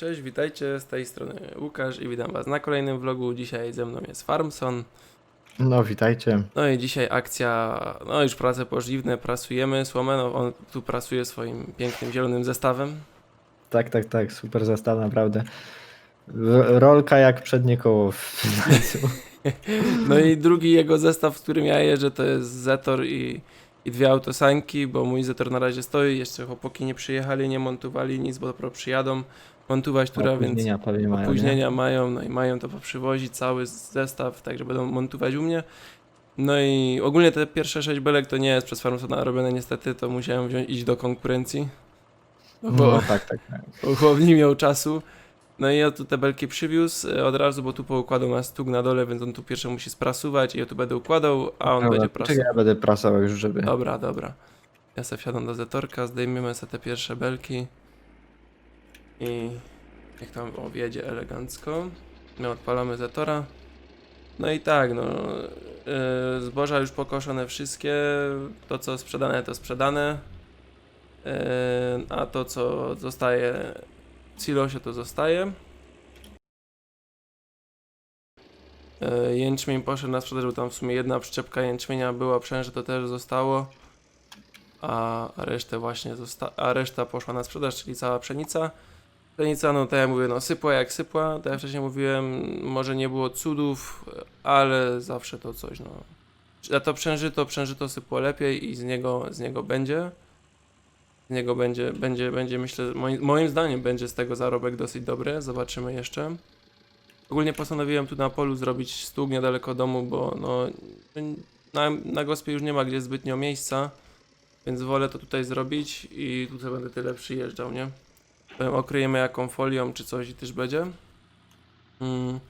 Cześć, witajcie, z tej strony Łukasz i witam was na kolejnym vlogu. Dzisiaj ze mną jest Farmson. No, witajcie. No i dzisiaj akcja, no już prace pożliwne, prasujemy słomę, no on tu prasuje swoim pięknym zielonym zestawem. Tak, tak, tak, super zestaw, naprawdę. Rolka jak przednie koło. w- No i drugi jego zestaw, w którym ja jeżdżę, to jest Zetor i, i dwie autosanki, bo mój Zetor na razie stoi, jeszcze chłopaki nie przyjechali, nie montowali nic, bo dopiero przyjadą montować tura, więc Opóźnienia mają, opóźnienia mają, no i mają to poprzywozić, cały zestaw, także będą montować u mnie. No i ogólnie te pierwsze sześć belek to nie jest przez Farmsona robione niestety, to musiałem wziąć, iść do konkurencji, bo, No, tak, tak, tak. chłop nie miał czasu. No i ja tu te belki przywiózł e, od razu, bo tu poukładał na stuk na dole, więc on tu pierwsze musi sprasować i ja tu będę układał, a on Dobra, będzie Czekaj, prasował. ja będę prasował już, żeby... Dobra, dobra. Ja sobie wsiadam do Zetorka, zdejmiemy sobie te pierwsze belki i jak tam o, wjedzie elegancko. My odpalamy Zetora. No i tak, no yy, zboża już pokoszone wszystkie, to co sprzedane to sprzedane, yy, a to co zostaje w silosie to zostaje. Yy, Jęczmień poszedł na sprzedaż, bo tam w sumie jedna przyczepka jęczmienia była, przęże to też zostało a resztę właśnie a reszta poszła na sprzedaż, czyli cała pszenica. Pszenica, no tak jak mówię, no sypła jak sypła, tak jak wcześniej mówiłem, może nie było cudów, ale zawsze to coś, no. A to przężyto, przężyto sypło lepiej i z niego, z niego będzie. Z niego będzie, będzie, będzie myślę, moim, moim zdaniem będzie z tego zarobek dosyć dobry, zobaczymy jeszcze. Ogólnie postanowiłem tu na polu zrobić stół niedaleko domu, bo no, na, na gospie już nie ma gdzie zbytnio miejsca. Więc wolę to tutaj zrobić i tutaj będę tyle przyjeżdżał, nie? Okryjemy jaką folią czy coś i też będzie. Mm.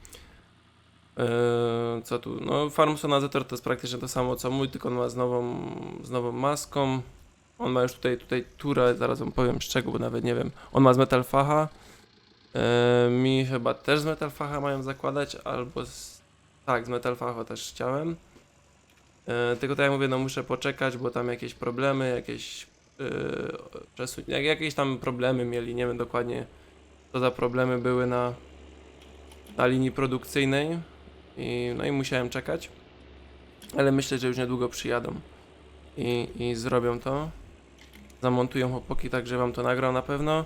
Eee, co tu? No Farmsonizator to jest praktycznie to samo co mój, tylko on ma z nową, z nową maską. On ma już tutaj, tutaj turę, zaraz wam powiem z czego, bo nawet nie wiem. On ma z Metalfacha. Eee, mi chyba też z Metalfacha mają zakładać, albo z... Tak, z Metalfacha też chciałem. E, tylko tak jak mówię, no muszę poczekać, bo tam jakieś problemy, jakieś yy, przesu- jak, jakieś tam problemy mieli, nie wiem dokładnie co za problemy były na, na linii produkcyjnej i no i musiałem czekać, ale myślę, że już niedługo przyjadą i, i zrobią to, zamontują chłopaki, także wam to nagram na pewno,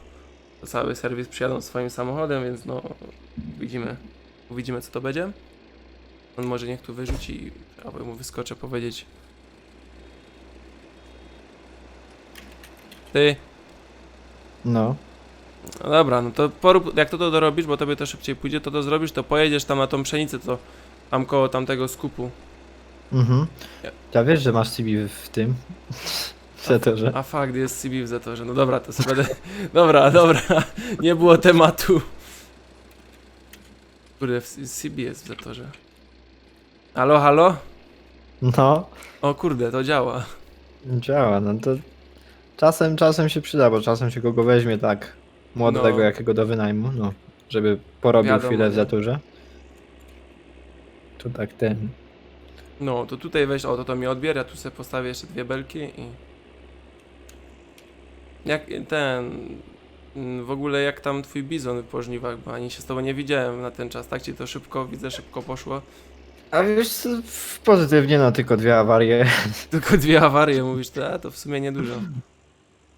cały serwis przyjadą swoim samochodem, więc no widzimy, uwidzimy co to będzie. On może niech tu wyrzuci, albo mu wyskoczę powiedzieć. Ty, No. no dobra, no to porób, jak to to dorobisz, bo tobie to szybciej pójdzie, to to zrobisz, to pojedziesz tam na tą pszenicę, co tam koło tamtego skupu. Mhm. Ja- wiesz, że masz CB w tym? W setorze. A fakt, jest CB w Zetorze. No dobra, to sobie będę... Dobra, dobra, nie było tematu. Kurde, w- CB jest w Zetorze. Halo, halo? No, O kurde, to działa. działa, no to... Czasem, czasem się przyda, bo czasem się kogo weźmie tak młodego No. jakiego do wynajmu, no. Żeby porobił Wiadomo, chwilę w nie? zaturze. To tak ten... No, to tutaj weź, o to to mi odbiera, tu sobie postawię jeszcze dwie belki i... Jak ten... mm, W ogóle jak tam twój bizon po żniwach, bo ani się z tobą nie widziałem na ten czas, tak ci to szybko, widzę, szybko poszło. A wiesz co, pozytywnie, no tylko dwie awarie. Tylko dwie awarie, mówisz, to, a, to w sumie niedużo.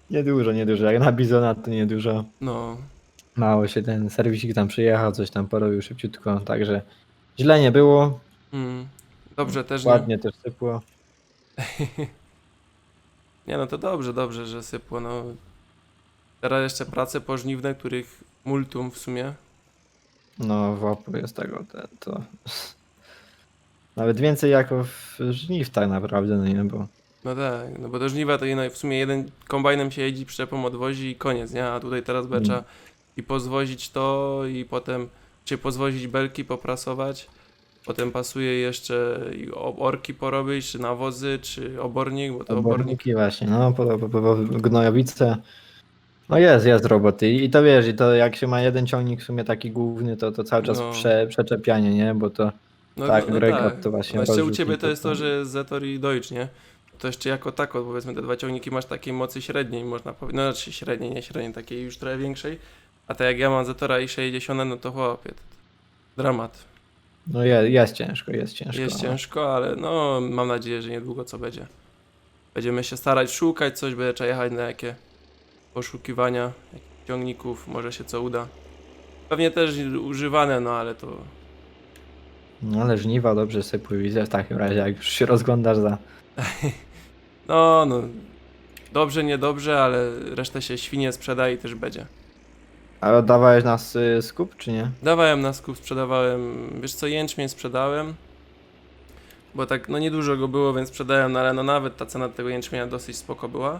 Niedużo, niedużo. Jak na Bizona to niedużo. No, Mało się ten serwisik tam przyjechał, coś tam porobił szybciutko, także źle nie było, mm, dobrze też nie. ładnie też sypło. Nie no, to dobrze, dobrze, że sypło, no. Teraz jeszcze prace pożniwne, których multum w sumie. No w jest tego, ten, to... Nawet więcej jako w żniw tak naprawdę, no nie, bo... No tak, no bo do żniwa to jedno, w sumie jeden kombajnem się jeździ, przyczepą odwozi i koniec, nie? A tutaj teraz becza Mm. i pozwozić to i potem, czy pozwozić belki, poprasować. Potem pasuje jeszcze i orki porobić, czy nawozy, czy obornik, bo to obornik. Oborniki właśnie, no po, po, po, gnojowice. No jest, jest roboty i to wiesz, i to jak się ma jeden ciągnik w sumie taki główny, to, to cały czas No. prze, przeczepianie, nie, bo to No, tak, no Grega tak. to właśnie No jeszcze u ciebie to jest to, to- że jest Zetor i Deutsch, nie? To jeszcze jako tako, powiedzmy te dwa ciągniki masz takiej mocy średniej, można powiedzieć, no znaczy średniej, nie średniej, takiej już trochę większej, A tak jak ja mam Zetora i 60, no to chłopie, dramat. No je, jest ciężko, jest ciężko. Jest no. ciężko, ale no mam nadzieję, że niedługo co będzie. Będziemy się starać szukać coś, będę trzeba jechać na jakie poszukiwania ciągników, może się co uda. Pewnie też używane, no ale to No ale żniwa dobrze sobie pójdzie w takim razie, jak już się rozglądasz za... no, no dobrze, niedobrze, ale resztę się świnie sprzeda i też będzie. A oddawałeś nas y, skup, czy nie? Dawałem na skup, sprzedawałem, wiesz co, jęczmień sprzedałem, bo tak, no niedużo go było, więc sprzedałem, no ale no nawet ta cena tego jęczmienia dosyć spoko była.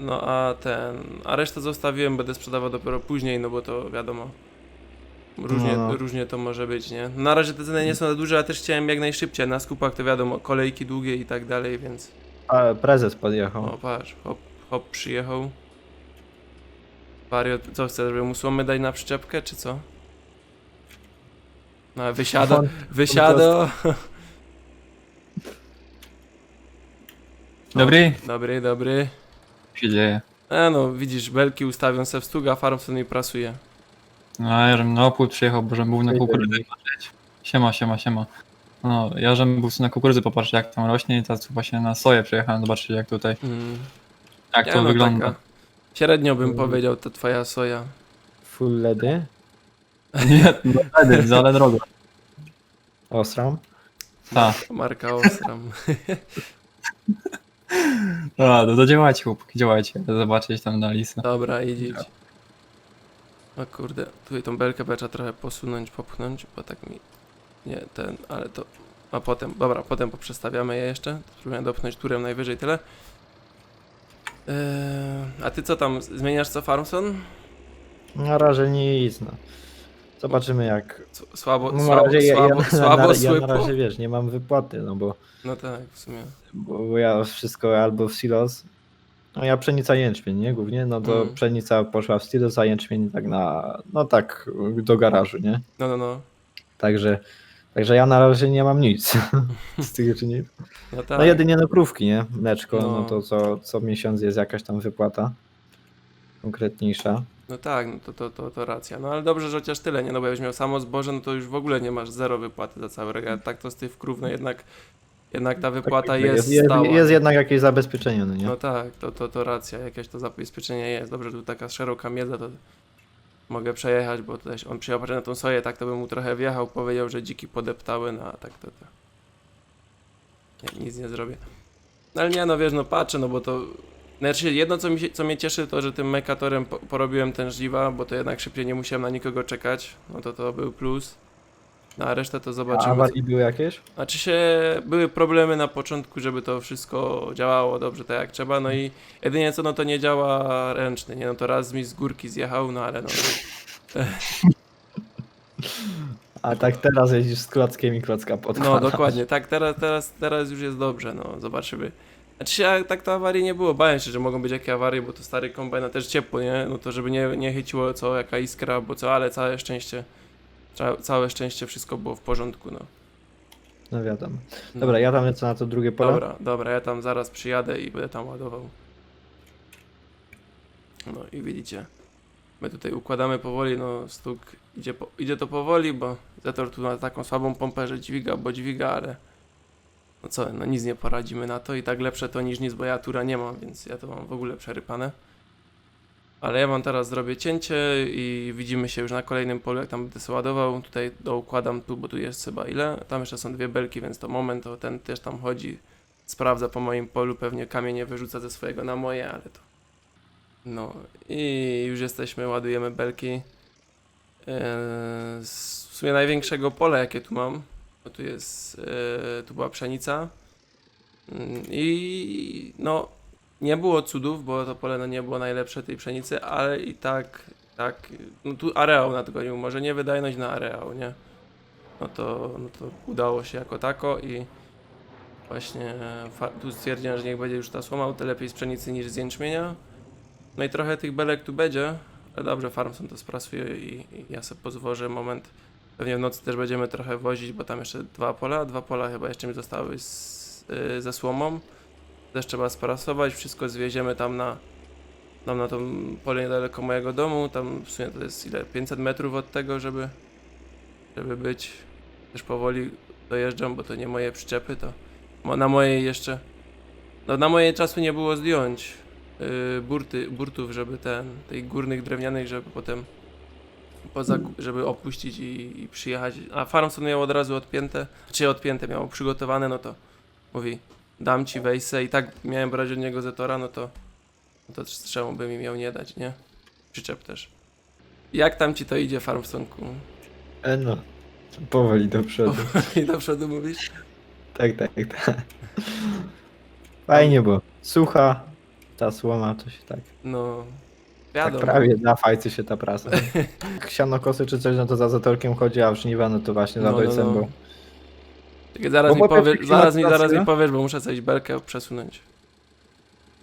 No a ten, a resztę zostawiłem, będę sprzedawał dopiero później, no bo to wiadomo, różnie, No. różnie to może być, nie? Na razie te ceny nie są za duże, a też chciałem jak najszybciej, na skupach to wiadomo, kolejki długie i tak dalej, więc A, prezes podjechał. o patrz, hop, hop przyjechał. Wariot, co chcesz, żeby mu słomy dać na przyczepkę, czy co? No, wysiada, On- wysiada. Dobry? Dobry, dobry. Co się dzieje? E no, widzisz, belki ustawią se w stuga, Farmson i prasuje. No, ja żem na opór przyjechał, bo żem był na Hej, patrzeć. Siema, siema, siema. No, ja żem był na kukurydzy popatrzeć jak tam rośnie i teraz właśnie na soję przyjechałem zobaczyć jak tutaj, Mm. jak Nie, to no, wygląda. taka Średnio bym Mm. powiedział, to twoja soja. Full ledy. Nie, no wtedy, ale drogo. Osram. Tak, Marka Osram. a, no to działajcie chłopaki, działajcie, zobaczyć tam na listę. Dobra, idź, idź. O kurde, tutaj tą belkę trzeba trochę posunąć, popchnąć, bo tak mi... Nie, ten, ale to... A potem, dobra, potem poprzestawiamy je jeszcze. Spróbuję dopchnąć turem najwyżej tyle. Eee, a ty co tam, zmieniasz co Farmson? Na razie nic, no. Zobaczymy jak... S- Słabo, No, słabo, razie ja, słabo, ja, słabo na, ja słypo? na razie wiesz, nie mam wypłaty, no bo, No tak, w sumie. bo, bo ja wszystko albo w silos. No ja pszenica jęczmień, nie? Głównie, no to Mm. pszenica poszła w silos, a jęczmień tak na... No tak, do garażu, nie? No, no, no. Także... Także ja na razie nie mam nic z tych czynników. No tak. No jedynie na krówki, nie? Mleczko, no, No. to co, co miesiąc jest jakaś tam wypłata konkretniejsza. No tak, no to, to, to, to racja. No ale dobrze, że chociaż tyle, nie? No bo jakbyś miał samo zboże, no to już w ogóle nie masz zero wypłaty za cały rok. Tak to z tych krów, no jednak, jednak ta wypłata jest, Tak, jest, stała. jest jednak jakieś zabezpieczenie, no nie? No tak, to, to, to racja, jakieś to zabezpieczenie jest. Dobrze, tu taka szeroka miedza, to mogę przejechać, bo tutaj on przyjechał na tą soję, tak to bym mu trochę wjechał, powiedział, że dziki podeptały, no a tak to, to nie, nic nie zrobię. No ale nie, no wiesz, no patrzę, no bo to znaczy jedno, co, mi się, co mnie cieszy, to, że tym mekatorem po, porobiłem ten żliwa, bo to jednak szybciej nie musiałem na nikogo czekać, no to to był plus. No a resztę to A zobaczymy. awarii były jakieś? znaczy się, były problemy na początku, żeby to wszystko działało dobrze tak jak trzeba, no i jedynie co, no to nie działa ręczny, nie, no to raz mi z górki zjechał, no ale no, A tak teraz jeździsz z klockiem i klocka pod no dokładnie, tak, teraz, teraz, teraz już jest dobrze, no, zobaczymy. Znaczy się, a tak to awarii nie było, bałem się, że mogą być jakie awarie, bo to stary kombajn, a też ciepło, nie, no to żeby nie, nie chyciło co, jaka iskra, bo co, ale całe szczęście, całe szczęście wszystko było w porządku, no. No wiadomo. no. Dobra, ja tam lecę na to drugie pole. Dobra, dobra, ja tam zaraz przyjadę i będę tam ładował. No i widzicie, my tutaj układamy powoli, no stuk idzie, po, idzie to powoli, bo Zetor tu ma taką słabą pompę, że dźwiga, bo dźwiga, ale no co, no nic nie poradzimy na to i tak lepsze to niż nic, bo ja tura nie mam, więc ja to mam w ogóle przerypane. Ale ja wam teraz zrobię cięcie i widzimy się już na kolejnym polu, jak tam będę sobie ładował. Tutaj doukładam tu, bo tu jest chyba ile. Tam jeszcze są dwie belki, więc to moment, to ten też tam chodzi. Sprawdza po moim polu, pewnie kamienie wyrzuca ze swojego na moje, ale to... No i już jesteśmy, ładujemy belki. Eee, z w sumie największego pola, jakie tu mam, bo tu jest, eee, tu była pszenica. Mm, I no, nie było cudów, bo to pole no, nie było najlepsze tej pszenicy, ale i tak, tak, no tu areał nadgonił, może nie wydajność na areał, nie? No to, no to udało się jako tako i właśnie fa- tu stwierdziłem, że niech będzie już ta słoma, to lepiej z pszenicy niż z jęczmienia. No i trochę tych belek tu będzie, ale dobrze, Farmson to sprasuje i, i ja sobie pozwożę moment. Pewnie w nocy też będziemy trochę wozić, bo tam jeszcze dwa pola, dwa pola chyba jeszcze mi zostały z, y, ze słomą. Też trzeba sprasować, wszystko zwieziemy tam na, Tam na tą pole niedaleko mojego domu, tam w sumie to jest ile? 500 metrów od tego, żeby, żeby być. Też powoli dojeżdżam, bo to nie moje przyczepy, to na mojej jeszcze, no na mojej czasu nie było zdjąć yy, burty, burtów, żeby ten, tych górnych drewnianych, żeby potem poza, żeby opuścić i, i przyjechać. A Farmson miał od razu odpięte, czy odpięte, miał przygotowane, no to mówi, dam ci wejsę i tak miałem brać od niego Zetora, no to, no to czemu by mi miał nie dać, nie? Przyczep też. Jak tam ci to idzie, Farmsonku? E, no, powoli do przodu. I do przodu mówisz? Tak, tak, tak. Fajnie, bo sucha, ta słoma to się tak, No, tak wiadomo. prawie na fajcy się ta prasa. Jak Sianokosy czy coś, no to za zatorkiem chodzi, a żniwa, no to właśnie za No, no, no. bo Czekaj, zaraz, mi jak zaraz, mi, zaraz mi powiesz, bo muszę coś belkę przesunąć.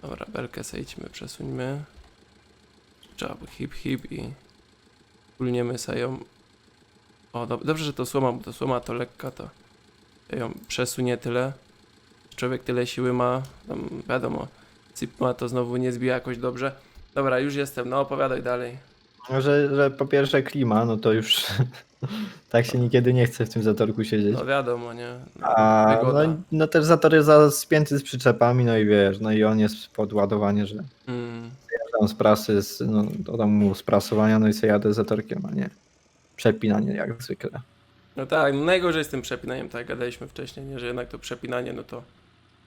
Dobra, belkę sejdźmy, przesuńmy. Trzeba hip hip i ulniemy sobie ją. O, dob- dobrze, że to słoma, bo to słoma to lekka, to ją przesunie tyle. Człowiek tyle siły ma, tam wiadomo, cyp ma to znowu nie zbija jakoś dobrze. Dobra, już jestem, no opowiadaj dalej. No, że, po pierwsze klima, no to już tak się niekiedy nie chce w tym zatorku siedzieć. No wiadomo, nie? A wygoda. no, no też zator jest za- spięty z przyczepami, no i wiesz, no i on jest pod ładowanie, że Mm. tam z prasy, z, no dodam mu sprasowania, no i sobie jadę zatorkiem, a nie przepinanie jak zwykle. No tak, no najgorzej z tym przepinaniem, tak jak gadaliśmy wcześniej, nie? że jednak to przepinanie, no to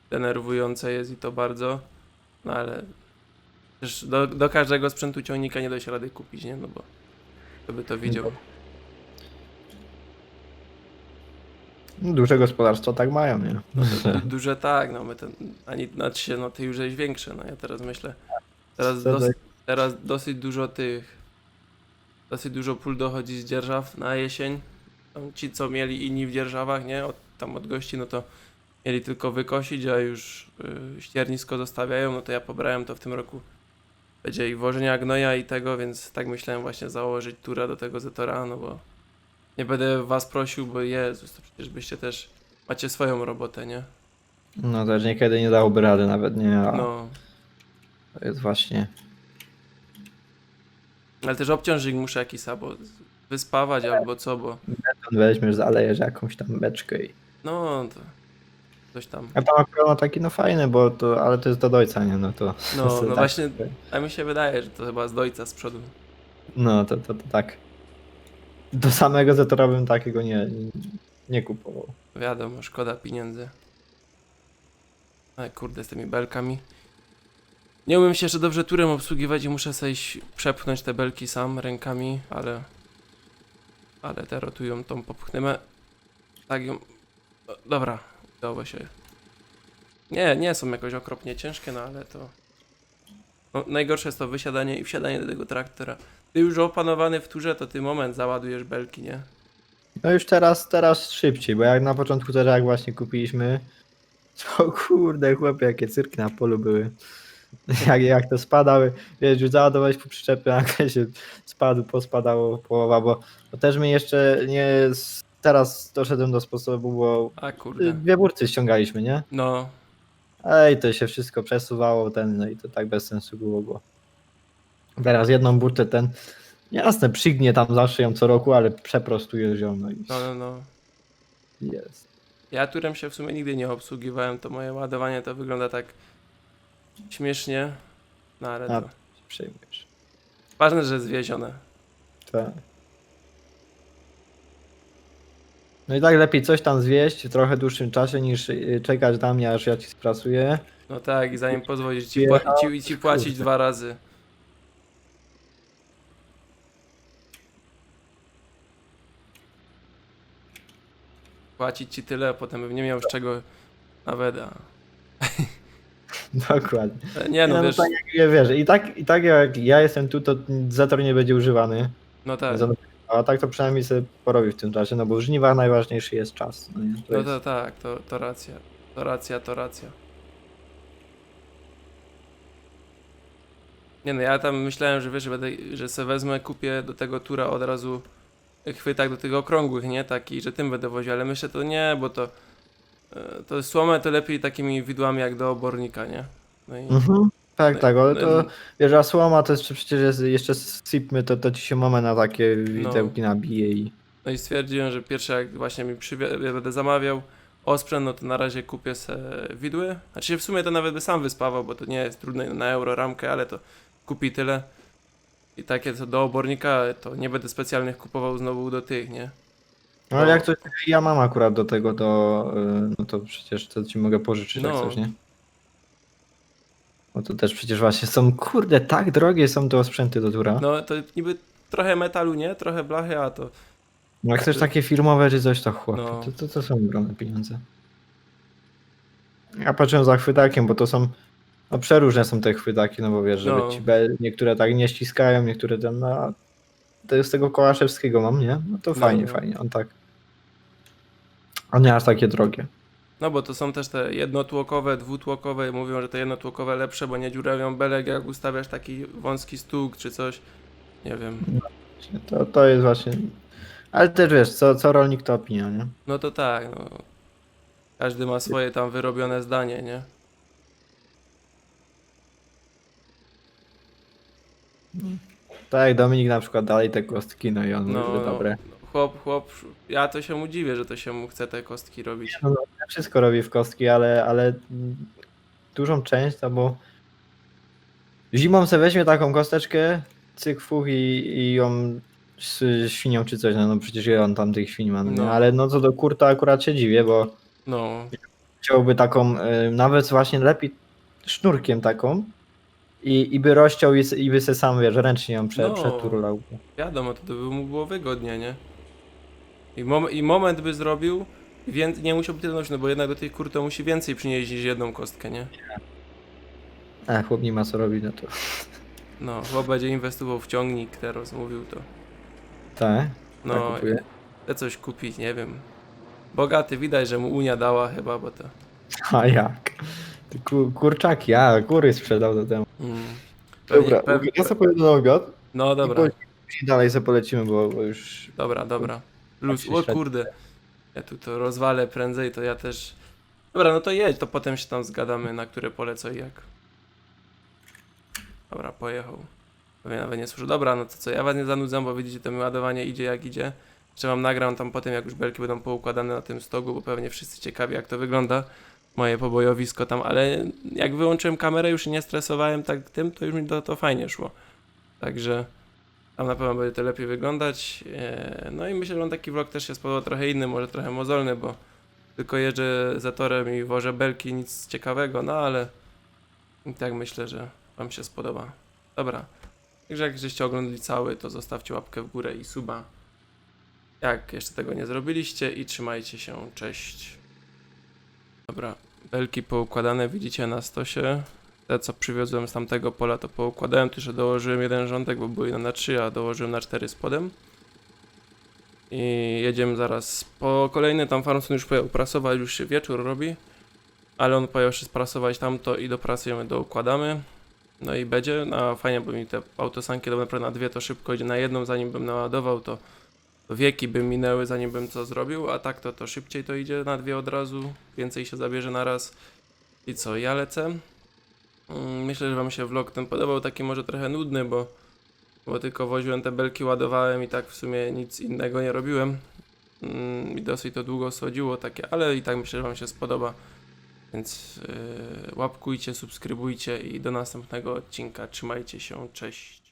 denerwujące jest i to bardzo, no ale do, do każdego sprzętu ciągnika nie da się rady kupić, nie? No bo kto by to widział. No, Duże gospodarstwa tak mają, nie? No duże tak, no my ten, ani znaczy się, no ty już jest większe, no ja teraz myślę, teraz, dos, teraz dosyć dużo tych, dosyć dużo pól dochodzi z dzierżaw na jesień, tam ci co mieli inni w dzierżawach, nie, od, tam od gości, no to mieli tylko wykosić, a już y, ściernisko zostawiają, no to ja pobrałem to w tym roku. Będzie i wożenia gnoja i tego, więc tak myślałem właśnie założyć tura do tego Zetora, no bo nie będę was prosił, bo Jezus, to przecież byście też macie swoją robotę, nie? No też niekiedy nie dałoby rady nawet, nie? A No, to jest właśnie... ale też obciążnik muszę jakiś albo wyspawać albo co, bo Beton weźmiesz, zalejesz jakąś tam beczkę i... no to coś tam. A tam akurat taki, no fajny, bo to, ale to jest do dojca, nie? No to... No, no tak, właśnie, a mi się wydaje, że to chyba z dojca z przodu. No to, to, to tak. Do samego Zetora bym takiego nie, nie, kupował. Wiadomo, szkoda pieniędzy. Ale kurde, z tymi belkami. Nie umiem się jeszcze dobrze turem obsługiwać i muszę sobie przepchnąć te belki sam rękami, ale... Ale te rotują tą popchnę. Tak ją... o, Dobra, udało się. Nie, nie są jakoś okropnie ciężkie, no ale to... No, najgorsze jest to wysiadanie i wsiadanie do tego traktora. Ty już opanowany w turze, to ty moment załadujesz belki, nie? No już teraz, teraz szybciej, bo jak na początku też jak właśnie kupiliśmy, to kurde chłopie, jakie cyrki na polu były. Jak, jak to spadały, wiesz, już załadowałeś po przyczepie, nagle się spadł, pospadało połowa, bo, bo też my jeszcze nie, teraz doszedłem do sposobu, bo A kurde. dwie burty ściągaliśmy, nie? No, Ej, to się wszystko przesuwało, ten, no i to tak bez sensu było, bo teraz jedną burtę ten, jasne, przygnie tam zawsze ją co roku, ale przeprostujesz ją, no i no, no, no. jest. Ja turem się w sumie nigdy nie obsługiwałem, to moje ładowanie to wygląda tak śmiesznie, no ale A. to Przejmujesz. ważne, że jest zwiezione. Tak. No i tak lepiej coś tam zwieść w trochę dłuższym czasie niż y, czekać na mnie, aż ja ci sprasuję. No tak, i zanim pozwolić ci, pła- ci, ci płacić dwa razy. Płacić ci tyle, a potem bym nie miał z czego nawet, a... Dokładnie. Ale Nie no, wiesz, tak jak ja wiesz, i tak, i tak jak ja jestem tu, to zator nie będzie używany. no tak, A tak to przynajmniej sobie porobi w tym czasie, no bo w żniwach najważniejszy jest czas. No, nie? To no jest, to tak, to, to racja, to racja, to racja. Nie no, ja tam myślałem, że wiesz, że, będę, że se wezmę, kupię do tego tura od razu chwytak do tych okrągłych, nie? Taki, że tym będę woził, ale myślę, to nie, bo to e, to słomę to lepiej takimi widłami jak do obornika, nie? No i Mhm. Tak, tak, ale to No, wiesz, a słoma to jeszcze przecież jest, jeszcze sypmy, to, to ci się mama na takie widełki nabije i... No i stwierdziłem, że pierwsze jak właśnie mi przywie- będę zamawiał osprzęt, no to na razie kupię se widły. Znaczy się w sumie to nawet by sam wyspawał, bo to nie jest trudne na euro ramkę, ale to kupi tyle. I takie co do obornika, to nie będę specjalnych kupował znowu do tych, nie? No ale No. jak coś, ja mam akurat do tego, to, y, no to przecież to ci mogę pożyczyć jak No. coś, nie? Bo to też przecież właśnie są, kurde, tak drogie są te sprzęty do tura. No to niby trochę metalu, nie? Trochę blachy, a to No jak chcesz takie firmowe czy coś, to chłopie, No. to, to, to są ogromne pieniądze. Ja patrzę za chwytakiem, bo to są, no przeróżne są te chwytaki, no bo wiesz, żeby No. ci niektóre tak nie ściskają, niektóre tam, no to jest tego Kołaszewskiego mam, nie? No to No, fajnie, no. fajnie, on tak. On nie aż takie drogie. No bo to są też te jednotłokowe, dwutłokowe. Mówią, że te jednotłokowe lepsze, bo nie dziurawią belek, jak ustawiasz taki wąski stóg czy coś. Nie wiem. To, to jest właśnie. Ale też wiesz, co, co rolnik to opinia, nie? No to tak, no. Każdy ma swoje tam wyrobione zdanie, nie? Tak jak Dominik na przykład dalej te kostki, no i on No, mówi, że dobre. chłop, chłop, ja to się mu dziwię, że to się mu chce te kostki robić. No, no, wszystko robi w kostki, ale, ale dużą część, no bo zimą se weźmie taką kosteczkę, cyk fuch i, i ją z świnią czy coś, no, no przecież ja on tam tych świń ma, no. ale no co do kurta akurat się dziwię, bo No, chciałby taką, y, nawet właśnie lepiej sznurkiem taką i, i by rozciął i, i by se sam, wiesz, ręcznie ją prze, No. przeturlał. wiadomo, to by mu było wygodnie, nie? I, mom I moment by zrobił, i wię- nie musiałby tyle nosić, no bo jednak do tej kur to musi więcej przynieść niż jedną kostkę, nie? E, chłop nie ma co robić, no to No, chłop będzie inwestował w ciągnik, teraz mówił to. tak. No, Tak chcę coś kupić, nie wiem. Bogaty, widać, że mu Unia dała chyba, bo to... A jak? Ty ku, kurczaki, a kury sprzedał do temu. Mm. Dobra, Pewnie- ja sobie pojedę na obiad No i dobra, później dalej sobie polecimy, bo, bo już... dobra, dobra. Luz, o kurde. Ja tu to rozwalę prędzej, to ja też... Dobra, no to jedź, to potem się tam zgadamy, na które pole co i jak. Dobra, pojechał. Pewnie nawet nie słyszę. Dobra, no to co, ja was nie zanudzam, bo widzicie, to mi ładowanie idzie jak idzie. Jeszcze wam nagram tam potem, jak już belki będą poukładane na tym stogu, bo pewnie wszyscy ciekawi, jak to wygląda. Moje pobojowisko tam, ale jak wyłączyłem kamerę, już nie stresowałem tak tym, to już mi to, to fajnie szło. Także tam na pewno będzie to lepiej wyglądać. Eee, No i myślę, że on taki vlog też się spodobał trochę inny, może trochę mozolny, bo tylko jeżdżę za torem i wożę belki, nic ciekawego, no ale i tak myślę, że wam się spodoba. Dobra. Także jak żeście oglądali cały, to zostawcie łapkę w górę i suba. Jak jeszcze tego nie zrobiliście i trzymajcie się, cześć. Dobra, belki poukładane widzicie na stosie. Te co przywiozłem z tamtego pola to poukładałem, jeszcze dołożyłem jeden rządek, bo były na 3, a dołożyłem na 4 spodem. I jedziemy zaraz po kolejny, tam Farmson już pojechał prasować, już się wieczór robi. Ale on pojechał się sprasować tamto i dopracujemy, doukładamy. No i będzie, no fajnie, bo mi te autosanki do naprawdę na dwie to szybko idzie, na jedną zanim bym naładował to wieki by minęły zanim bym co zrobił, a tak to to szybciej to idzie na dwie od razu, więcej się zabierze na raz. I co, ja lecę. Mm, Myślę, że wam się vlog ten podobał, taki może trochę nudny, bo, bo tylko woziłem te belki, ładowałem i tak w sumie nic innego nie robiłem. Mm, I dosyć to długo schodziło takie, ale i tak myślę, że wam się spodoba. Więc yy, łapkujcie, subskrybujcie i do następnego odcinka. Trzymajcie się, cześć.